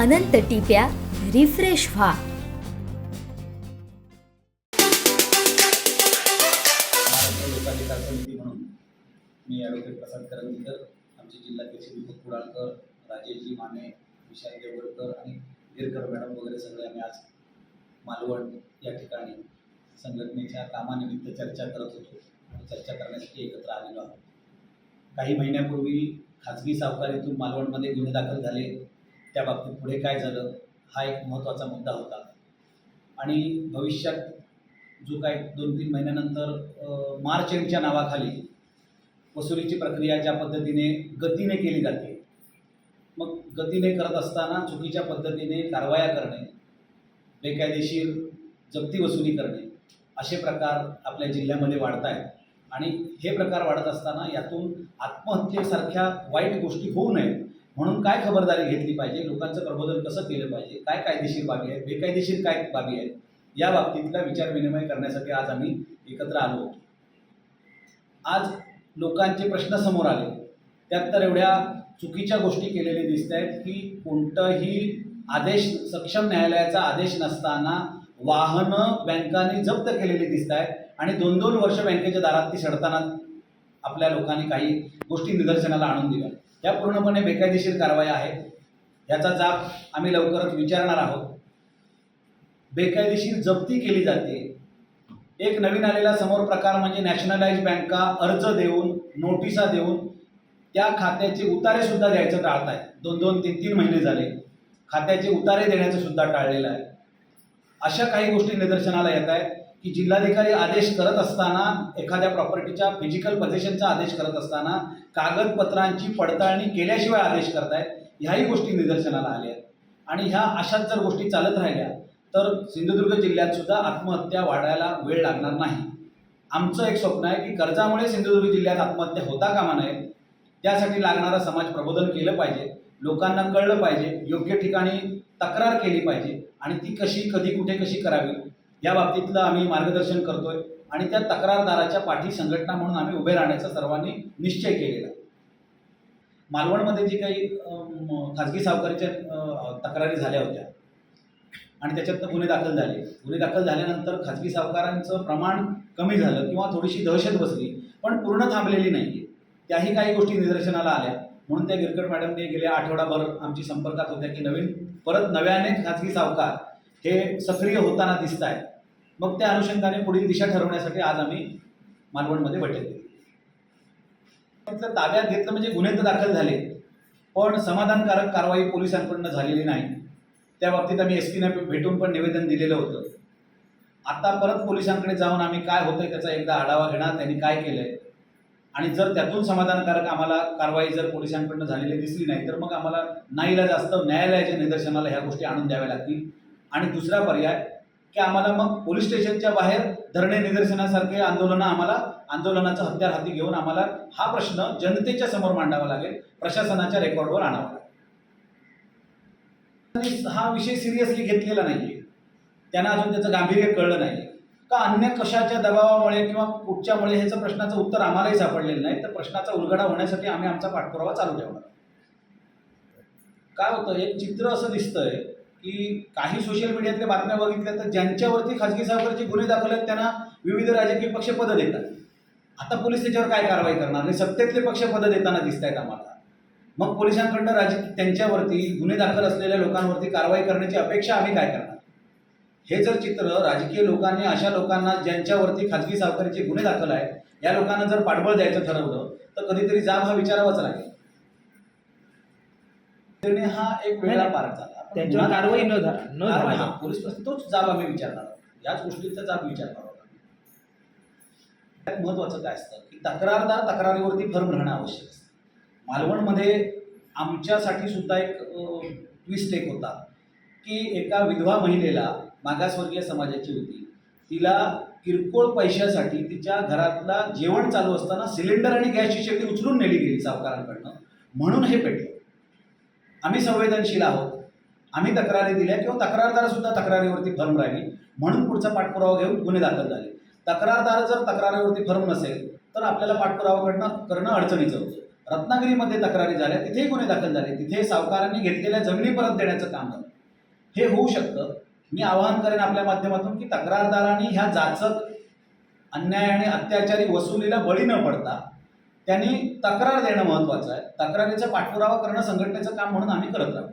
अनंत टिप्या refresh व्हा. म्हणून मी advocate प्रसाद करंदीकर आमचे जिल्हाध्यक्ष दीपक कुडाळकर राजेशजी माने विशाल देवडकर आणि गिरकर मॅडम वगैरे सगळे आम्ही आज मालवण या ठिकाणी संघटनेच्या कामानिमित्त चर्चा करत होतो आणि चर्चा करण्यासाठी एकत्र आलेलो आहोत काही महिन्यापूर्वी खाजगी सावकारीतून मालवणमध्ये गुन्हे दाखल झाले. त्या बाबतीत पुढे काय झालं हा एक महत्त्वाचा मुद्दा होता. आणि भविष्यात जो काय दोन तीन महिन्यानंतर मार्च एंडच्या नावाखाली वसुलीची प्रक्रिया ज्या पद्धतीने गतीने केली जाते. मग गतीने करत असताना चुकीच्या पद्धतीने कारवाया करणे बेकायदेशीर जप्ती वसुली करणे असे प्रकार आपल्या जिल्ह्यामध्ये वाढत आहेत आणि हे प्रकार वाढत असताना यातून आत्महत्येसारख्या वाईट गोष्टी होऊ नयेत. म्हणून काय खबरदारी घेतली पाहिजे? लोकांचं प्रबोधन कसं केलं पाहिजे? काय कायदेशीर बाबी आहेत? बेकायदेशीर काय बाबी आहेत? या बाबतीतला विचार विनिमय करण्यासाठी आज आम्ही एकत्र आलो होतो. आज लोकांचे प्रश्न समोर आले. त्यात तर एवढ्या चुकीच्या गोष्टी केलेल्या दिसत आहेत की कोणताही आदेश सक्षम न्यायालयाचा आदेश नसताना वाहनं बँकांनी जप्त केलेली दिसत आहेत आणि दोन दोन वर्ष बँकेच्या दारात ती सडताना आपल्या लोकांनी काही गोष्टी निदर्शनाला आणून दिल्या. या पूर्णपणे बेकायदेशीर कारवाया आहेत. याचा जाब आम्ही लवकरच विचारणार आहोत. बेकायदेशीर जप्ती केली जाते. एक नवीन आलेला समोर प्रकार म्हणजे नॅशनलाइज बँका अर्ज देऊन नोटिसा देऊन त्या खात्याचे उतारे सुद्धा द्यायचं टाळत आहेत दोन दोन तीन तीन महिने झाले. खात्याचे उतारे देण्याचं सुद्धा टाळलेलं आहे. अशा काही गोष्टी निदर्शनाला येत आहेत की जिल्हाधिकारी आदेश करत असताना एखाद्या प्रॉपर्टीच्या फिजिकल पोझिशनचा आदेश करत असताना कागदपत्रांची पडताळणी केल्याशिवाय आदेश करतायत ह्याही गोष्टी निदर्शनाला आल्या. आहेत आणि ह्या अशाच जर गोष्टी चालत राहिल्या तर सिंधुदुर्ग जिल्ह्यात सुद्धा आत्महत्या वाढायला वेळ लागणार नाही. आमचं एक स्वप्न आहे की कर्जामुळे सिंधुदुर्ग जिल्ह्यात आत्महत्या होता कामा नये त्यासाठी लागणारं समाज प्रबोधन केलं पाहिजे लोकांना कळलं पाहिजे योग्य ठिकाणी तक्रार केली पाहिजे आणि ती कशी कधी कुठे कशी करावी या बाबतीतलं आम्ही मार्गदर्शन करतोय आणि त्या तक्रारदाराच्या पाठी संघटना म्हणून आम्ही उभे राहण्याचा सर्वांनी निश्चय केलेला मालवणमध्ये जी काही खाजगी सावकारीच्या तक्रारी झाल्या होत्या आणि त्याच्यात गुन्हे दाखल झाले. गुन्हे दाखल झाल्यानंतर खाजगी सावकारांचं प्रमाण कमी झालं किंवा थोडीशी दहशत बसली पण पूर्ण थांबलेली नाही आहे त्याही काही गोष्टी निदर्शनाला आल्या. म्हणून त्या गिरकट मॅडमने गेल्या आठवडाभर आमची संपर्कात होत्या की नवीन परत नव्याने खाजगी सावकार हे सक्रिय होताना दिसत आहेत मग त्या अनुषंगाने पुढील दिशा ठरवण्यासाठी आज आम्ही मालवणमध्ये बैठक घेतली. ताब्यात घेतलं म्हणजे गुन्हे तर दाखल झाले पण समाधानकारक कारवाई पोलिसांकडून झालेली नाही. त्या बाबतीत आम्ही एस पीना भेटून पण निवेदन दिलेलं होतं. आता परत पोलिसांकडे जाऊन आम्ही काय होतंय त्याचा एकदा आढावा घेणार त्यांनी काय केलंय? आणि जर त्यातून समाधानकारक आम्हाला कारवाई जर पोलिसांकडून झालेली दिसली नाही तर मग आम्हाला नाईला जास्त न्यायालयाच्या निदर्शनाला ह्या गोष्टी आणून द्याव्या लागतील. आणि दुसरा पर्याय की आम्हाला मग पोलीस स्टेशनच्या बाहेर धरणे निदर्शनासारखे आंदोलनं आम्हाला आंदोलनाचं हत्यार हाती घेऊन आम्हाला हा प्रश्न जनतेच्या समोर मांडावा लागेल प्रशासनाच्या रेकॉर्डवर आणावा लागेल. हा विषय सिरियसली घेतलेला नाहीये. त्यांना अजून त्याचं गांभीर्य कळलं नाही. का अन्य कशाच्या दबावामुळे किंवा कुठच्यामुळे ह्याचं प्रश्नाचं उत्तर आम्हालाही सापडलेलं नाही? तर प्रश्नाचा उलगडा होण्यासाठी आम्ही आमचा पाठपुरावा चालू ठेवणार. काय होतं? एक चित्र असं दिसतंय. की काही सोशल मीडियातल्या बातम्या बघितल्या तर ज्यांच्यावरती खाजगी सावकाराचे गुन्हे दाखल आहेत त्यांना विविध राजकीय पक्ष पदं देतात. आता पोलीस त्याच्यावर काय कारवाई करणार? आणि सत्तेतले पक्ष पदं देताना दिसत आहेत आम्हाला. मग पोलिसांकडनं राज त्यांच्यावरती गुन्हे दाखल असलेल्या लोकांवरती कारवाई करण्याची अपेक्षा आम्ही काय करणार? हे जर चित्र राजकीय लोकांनी अशा लोकांना ज्यांच्यावरती खाजगी सावकारीचे गुन्हे दाखल आहेत या लोकांना जर पाठबळ द्यायचं ठरवलं तर कधीतरी जाब हा विचारावाच लागेल. हा एक वेगळा नाही, पार्ट झाला. त्यांच्यावर कारवाई न झा- न कारवाई- झाली. हा, पोलीस प्रश्न तोच जाब आम्ही विचारणार आहोत. याच गोष्टीचा जाब विचारणार आहोत. त्यात महत्त्वाचं काय असतं की तक्रारदार तक्रारीवरती फर्म राहणं आवश्यक असतं. मालवणमध्ये आमच्यासाठी सुद्धा एक ट्विस्ट एक होता की एका विधवा महिलेला मागासवर्गीय समाजाची होती. तिला किरकोळ पैशासाठी तिच्या घरातला जेवण चालू असताना सिलेंडर आणि गॅसची शेगडी उचलून नेली गेली सावकारांकडनं. म्हणून हे पेटलं. आम्ही संवेदनशील आहोत. आम्ही तक्रारी दिल्या किंवा तक्रारदार सुद्धा तक्रारीवरती फर्म राहिली. म्हणून पुढचा पाठपुरावा घेऊन गुन्हे दाखल झाले. तक्रारदार जर तक्रारीवरती फर्म नसेल तर आपल्याला पाठपुरावा करणं करणं अडचणीचं होतं. रत्नागिरीमध्ये तक्रारी झाल्या तिथेही गुन्हे दाखल झाले. तिथे सावकारांनी घेतलेल्या जमिनी परत देण्याचं काम झालं. हे होऊ शकतं. मी आवाहन करेन आपल्या माध्यमातून की तक्रारदारांनी ह्या जाचक अन्याय आणि अत्याचारी वसुलीला बळी न पडता त्यांनी तक्रार देणं महत्वाचं आहे. तक्रारीचा पाठपुरावा करणं संघटनेचं काम म्हणून आम्ही करत राहतो.